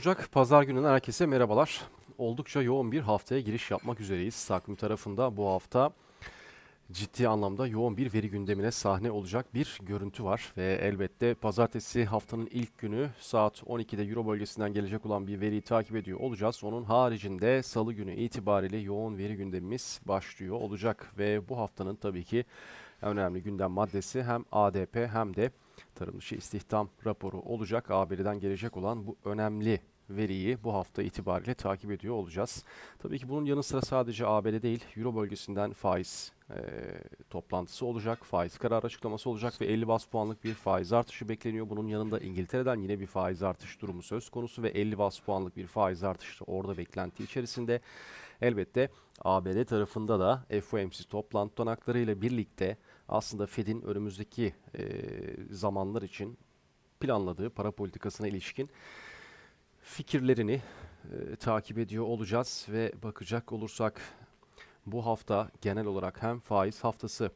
29 Ocak Pazar gününden herkese merhabalar. Oldukça yoğun bir haftaya giriş yapmak üzereyiz. Takvim tarafında bu hafta ciddi anlamda yoğun bir veri gündemine sahne olacak bir görüntü var. Ve elbette pazartesi haftanın ilk günü saat 12'de Euro bölgesinden gelecek olan bir veriyi takip ediyor olacağız. Onun haricinde salı günü itibariyle yoğun veri gündemimiz başlıyor olacak. Ve bu haftanın tabii ki önemli gündem maddesi hem ADP hem de tarım dışı istihdam raporu olacak. ABD'den gelecek olan bu önemli veriyi bu hafta itibariyle takip ediyor olacağız. Tabii ki bunun yanı sıra sadece ABD değil, Euro bölgesinden faiz e, toplantısı olacak, faiz kararı açıklaması olacak ve 50 bas puanlık bir faiz artışı bekleniyor. Bunun yanında İngiltere'den yine bir faiz artış durumu söz konusu ve 50 bas puanlık bir faiz artışı orada beklenti içerisinde. Elbette ABD tarafında da FOMC toplantı tutanaklarıyla birlikte aslında Fed'in önümüzdeki e, zamanlar için planladığı para politikasına ilişkin fikirlerini e, takip ediyor olacağız ve bakacak olursak bu hafta genel olarak hem faiz haftası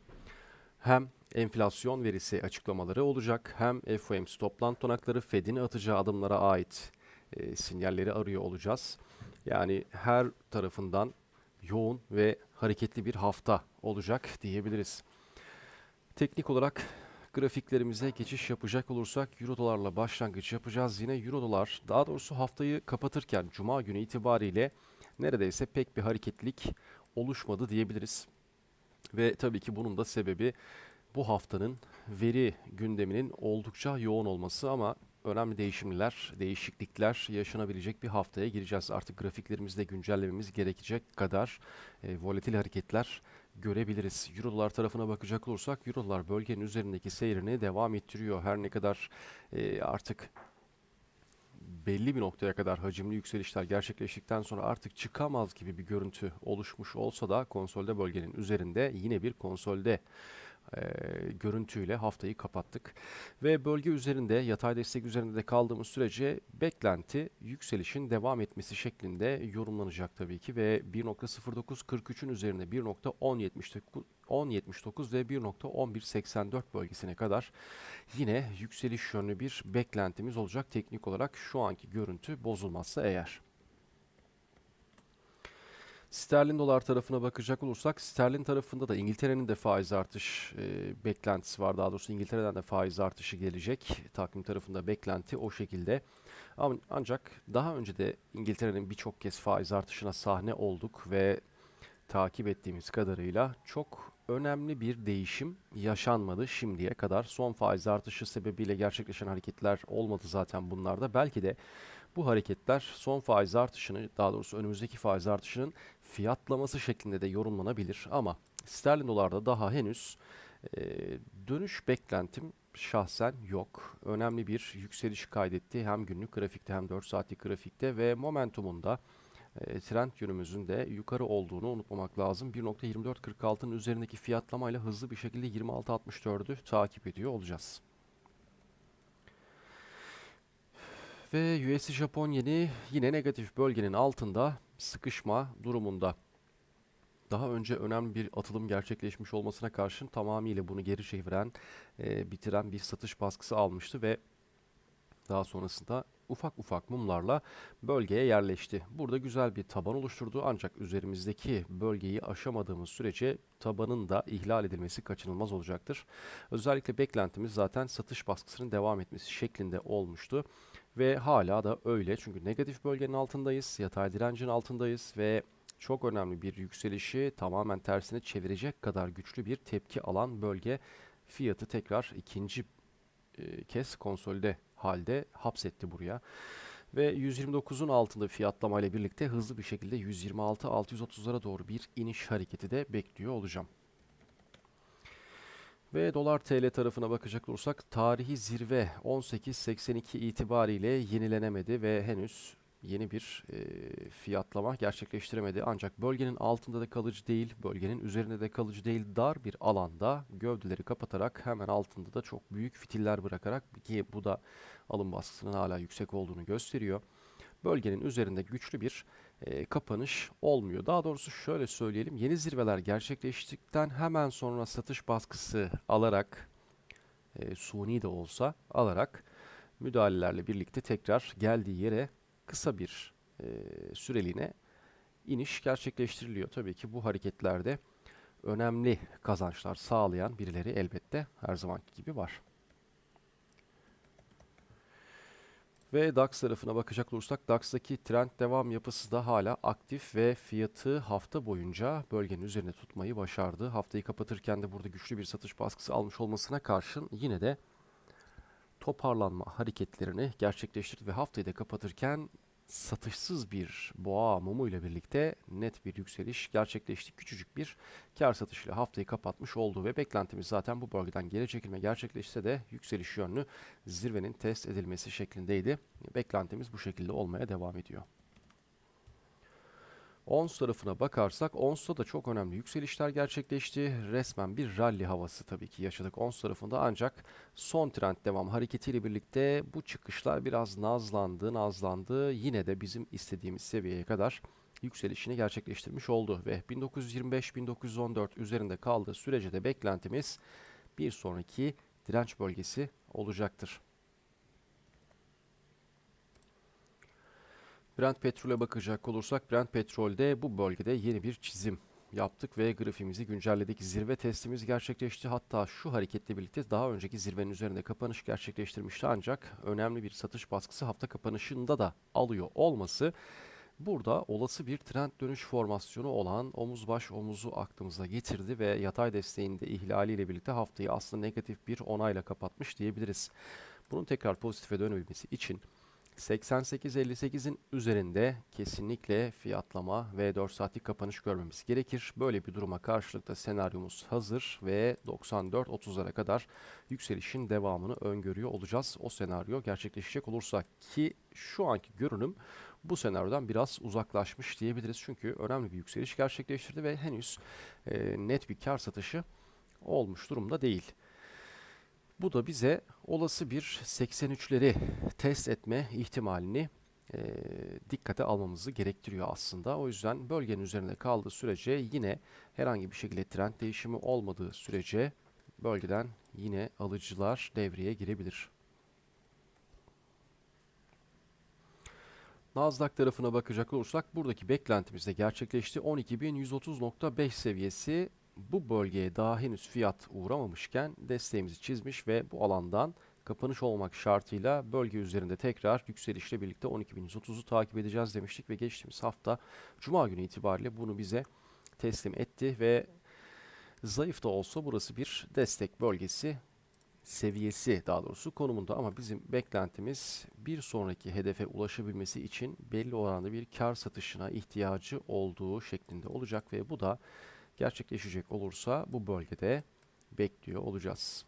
hem enflasyon verisi açıklamaları olacak hem FOMC toplantı tutanakları Fed'in atacağı adımlara ait e, sinyalleri arıyor olacağız. Yani her tarafından yoğun ve hareketli bir hafta olacak diyebiliriz. Teknik olarak grafiklerimize geçiş yapacak olursak Euro dolarla başlangıç yapacağız. Yine Euro dolar daha doğrusu haftayı kapatırken Cuma günü itibariyle neredeyse pek bir hareketlilik oluşmadı diyebiliriz. Ve tabii ki bunun da sebebi bu haftanın veri gündeminin oldukça yoğun olması ama önemli değişimler, değişiklikler yaşanabilecek bir haftaya gireceğiz. Artık grafiklerimizde güncellememiz gerekecek kadar e, volatil hareketler görebiliriz. Euro dolar tarafına bakacak olursak Euro dolar bölgenin üzerindeki seyrini devam ettiriyor. Her ne kadar e, artık belli bir noktaya kadar hacimli yükselişler gerçekleştikten sonra artık çıkamaz gibi bir görüntü oluşmuş olsa da konsolde bölgenin üzerinde yine bir konsolde e, görüntüyle haftayı kapattık. Ve bölge üzerinde yatay destek üzerinde de kaldığımız sürece beklenti yükselişin devam etmesi şeklinde yorumlanacak tabii ki ve 1.0943'ün üzerinde 1.1079 ve 1.1184 bölgesine kadar yine yükseliş yönlü bir beklentimiz olacak teknik olarak şu anki görüntü bozulmazsa eğer. Sterlin dolar tarafına bakacak olursak sterlin tarafında da İngiltere'nin de faiz artış e, beklentisi var. Daha doğrusu İngiltere'den de faiz artışı gelecek. Takvim tarafında beklenti o şekilde. Ama ancak daha önce de İngiltere'nin birçok kez faiz artışına sahne olduk ve takip ettiğimiz kadarıyla çok önemli bir değişim yaşanmadı şimdiye kadar. Son faiz artışı sebebiyle gerçekleşen hareketler olmadı zaten bunlarda. Belki de bu hareketler son faiz artışını daha doğrusu önümüzdeki faiz artışının fiyatlaması şeklinde de yorumlanabilir ama sterlin dolarda daha henüz e, dönüş beklentim şahsen yok. Önemli bir yükseliş kaydetti hem günlük grafikte hem 4 saatlik grafikte ve momentumunda e, trend yönümüzün de yukarı olduğunu unutmamak lazım. 1.2446'nın üzerindeki fiyatlamayla hızlı bir şekilde 26.64'ü takip ediyor olacağız. Ve USD Japon yeni yine negatif bölgenin altında sıkışma durumunda. Daha önce önemli bir atılım gerçekleşmiş olmasına karşın tamamıyla bunu geri çeviren, e, bitiren bir satış baskısı almıştı ve daha sonrasında ufak ufak mumlarla bölgeye yerleşti. Burada güzel bir taban oluşturdu ancak üzerimizdeki bölgeyi aşamadığımız sürece tabanın da ihlal edilmesi kaçınılmaz olacaktır. Özellikle beklentimiz zaten satış baskısının devam etmesi şeklinde olmuştu. Ve hala da öyle çünkü negatif bölgenin altındayız, yatay direncin altındayız ve çok önemli bir yükselişi tamamen tersine çevirecek kadar güçlü bir tepki alan bölge fiyatı tekrar ikinci e, kez konsolide halde hapsetti buraya. Ve 129'un altında fiyatlama ile birlikte hızlı bir şekilde 126-630'lara doğru bir iniş hareketi de bekliyor olacağım. Ve dolar TL tarafına bakacak olursak tarihi zirve 18.82 itibariyle yenilenemedi ve henüz yeni bir e, fiyatlama gerçekleştiremedi. Ancak bölgenin altında da kalıcı değil, bölgenin üzerinde de kalıcı değil, dar bir alanda gövdeleri kapatarak hemen altında da çok büyük fitiller bırakarak ki bu da alım baskısının hala yüksek olduğunu gösteriyor. Bölgenin üzerinde güçlü bir e, kapanış olmuyor. Daha doğrusu şöyle söyleyelim. Yeni zirveler gerçekleştikten hemen sonra satış baskısı alarak e, suni de olsa alarak müdahalelerle birlikte tekrar geldiği yere kısa bir e, süreliğine iniş gerçekleştiriliyor. Tabii ki bu hareketlerde önemli kazançlar sağlayan birileri elbette her zamanki gibi var. Ve DAX tarafına bakacak olursak DAX'taki trend devam yapısı da hala aktif ve fiyatı hafta boyunca bölgenin üzerine tutmayı başardı. Haftayı kapatırken de burada güçlü bir satış baskısı almış olmasına karşın yine de toparlanma hareketlerini gerçekleştirdi ve haftayı da kapatırken satışsız bir boğa mumu birlikte net bir yükseliş gerçekleşti. Küçücük bir kar satışıyla haftayı kapatmış oldu ve beklentimiz zaten bu bölgeden geri çekilme gerçekleşse de yükseliş yönlü zirvenin test edilmesi şeklindeydi. Beklentimiz bu şekilde olmaya devam ediyor. ONS tarafına bakarsak ONS'ta da çok önemli yükselişler gerçekleşti. Resmen bir rally havası tabii ki yaşadık ONS tarafında ancak son trend devam hareketiyle birlikte bu çıkışlar biraz nazlandı, nazlandı. Yine de bizim istediğimiz seviyeye kadar yükselişini gerçekleştirmiş oldu ve 1925-1914 üzerinde kaldığı sürece de beklentimiz bir sonraki direnç bölgesi olacaktır. Brent petrole bakacak olursak Brent petrolde bu bölgede yeni bir çizim yaptık ve grafimizi güncelledik. Zirve testimiz gerçekleşti. Hatta şu hareketle birlikte daha önceki zirvenin üzerinde kapanış gerçekleştirmişti ancak önemli bir satış baskısı hafta kapanışında da alıyor olması burada olası bir trend dönüş formasyonu olan omuz baş omuzu aklımıza getirdi ve yatay desteğinde ihlaliyle birlikte haftayı aslında negatif bir onayla kapatmış diyebiliriz. Bunun tekrar pozitife dönebilmesi için 88.58'in üzerinde kesinlikle fiyatlama ve 4 saatlik kapanış görmemiz gerekir. Böyle bir duruma karşılık da senaryomuz hazır ve 94.30'lara kadar yükselişin devamını öngörüyor olacağız. O senaryo gerçekleşecek olursa ki şu anki görünüm bu senaryodan biraz uzaklaşmış diyebiliriz. Çünkü önemli bir yükseliş gerçekleştirdi ve henüz e, net bir kar satışı olmuş durumda değil. Bu da bize olası bir 83'leri test etme ihtimalini e, dikkate almamızı gerektiriyor aslında. O yüzden bölgenin üzerinde kaldığı sürece yine herhangi bir şekilde trend değişimi olmadığı sürece bölgeden yine alıcılar devreye girebilir. Nasdaq tarafına bakacak olursak buradaki beklentimiz de gerçekleşti. 12.130.5 seviyesi bu bölgeye daha henüz fiyat uğramamışken desteğimizi çizmiş ve bu alandan kapanış olmak şartıyla bölge üzerinde tekrar yükselişle birlikte 12.130'u takip edeceğiz demiştik ve geçtiğimiz hafta Cuma günü itibariyle bunu bize teslim etti ve zayıf da olsa burası bir destek bölgesi seviyesi daha doğrusu konumunda. Ama bizim beklentimiz bir sonraki hedefe ulaşabilmesi için belli oranda bir kar satışına ihtiyacı olduğu şeklinde olacak ve bu da gerçekleşecek olursa bu bölgede bekliyor olacağız.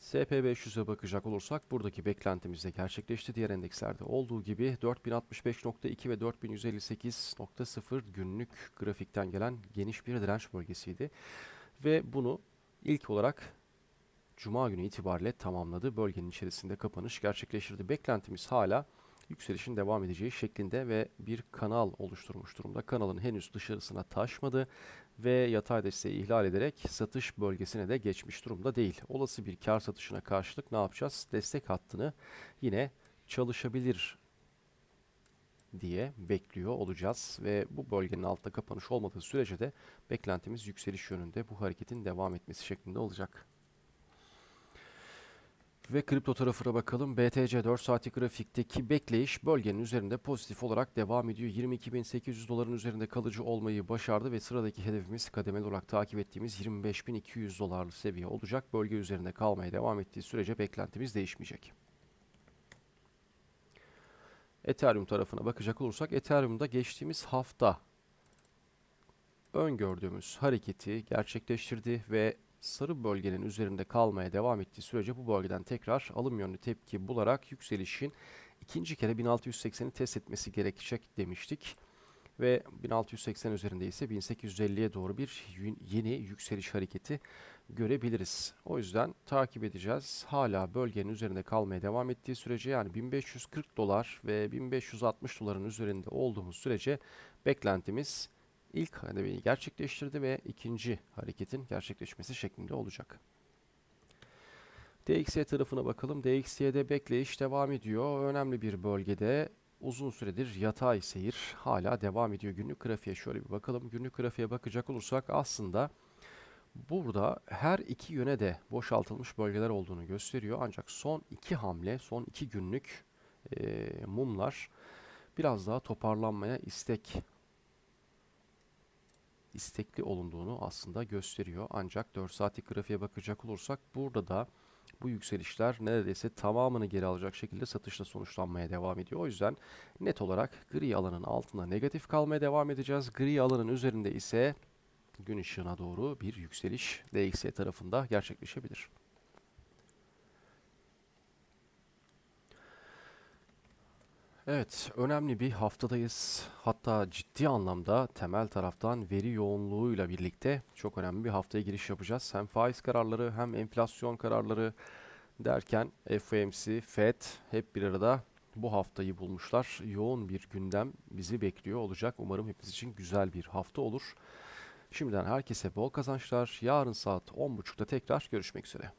SP500'e bakacak olursak buradaki beklentimiz de gerçekleşti. Diğer endekslerde olduğu gibi 4065.2 ve 4158.0 günlük grafikten gelen geniş bir direnç bölgesiydi. Ve bunu ilk olarak Cuma günü itibariyle tamamladı. Bölgenin içerisinde kapanış gerçekleştirdi. Beklentimiz hala yükselişin devam edeceği şeklinde ve bir kanal oluşturmuş durumda. Kanalın henüz dışarısına taşmadı ve yatay desteği ihlal ederek satış bölgesine de geçmiş durumda değil. Olası bir kar satışına karşılık ne yapacağız? Destek hattını yine çalışabilir diye bekliyor olacağız ve bu bölgenin altında kapanış olmadığı sürece de beklentimiz yükseliş yönünde bu hareketin devam etmesi şeklinde olacak. Ve kripto tarafına bakalım. BTC 4 saatlik grafikteki bekleyiş bölgenin üzerinde pozitif olarak devam ediyor. 22.800 doların üzerinde kalıcı olmayı başardı ve sıradaki hedefimiz kademeli olarak takip ettiğimiz 25.200 dolarlı seviye olacak. Bölge üzerinde kalmaya devam ettiği sürece beklentimiz değişmeyecek. Ethereum tarafına bakacak olursak Ethereum'da geçtiğimiz hafta öngördüğümüz hareketi gerçekleştirdi ve sarı bölgenin üzerinde kalmaya devam ettiği sürece bu bölgeden tekrar alım yönlü tepki bularak yükselişin ikinci kere 1680'i test etmesi gerekecek demiştik. Ve 1680 üzerinde ise 1850'ye doğru bir yeni yükseliş hareketi görebiliriz. O yüzden takip edeceğiz. Hala bölgenin üzerinde kalmaya devam ettiği sürece yani 1540 dolar ve 1560 doların üzerinde olduğumuz sürece beklentimiz ilk hademeyi gerçekleştirdi ve ikinci hareketin gerçekleşmesi şeklinde olacak. DXY tarafına bakalım. DXY'de bekleyiş devam ediyor. Önemli bir bölgede uzun süredir yatay seyir hala devam ediyor. Günlük grafiğe şöyle bir bakalım. Günlük grafiğe bakacak olursak aslında burada her iki yöne de boşaltılmış bölgeler olduğunu gösteriyor. Ancak son iki hamle, son iki günlük eee, mumlar biraz daha toparlanmaya istek istekli olunduğunu aslında gösteriyor. Ancak 4 saatlik grafiğe bakacak olursak burada da bu yükselişler neredeyse tamamını geri alacak şekilde satışla sonuçlanmaya devam ediyor. O yüzden net olarak gri alanın altında negatif kalmaya devam edeceğiz. Gri alanın üzerinde ise gün ışığına doğru bir yükseliş DXY tarafında gerçekleşebilir. Evet, önemli bir haftadayız. Hatta ciddi anlamda temel taraftan veri yoğunluğuyla birlikte çok önemli bir haftaya giriş yapacağız. Hem faiz kararları hem enflasyon kararları derken FOMC, FED hep bir arada bu haftayı bulmuşlar. Yoğun bir gündem bizi bekliyor olacak. Umarım hepimiz için güzel bir hafta olur. Şimdiden herkese bol kazançlar. Yarın saat 10.30'da tekrar görüşmek üzere.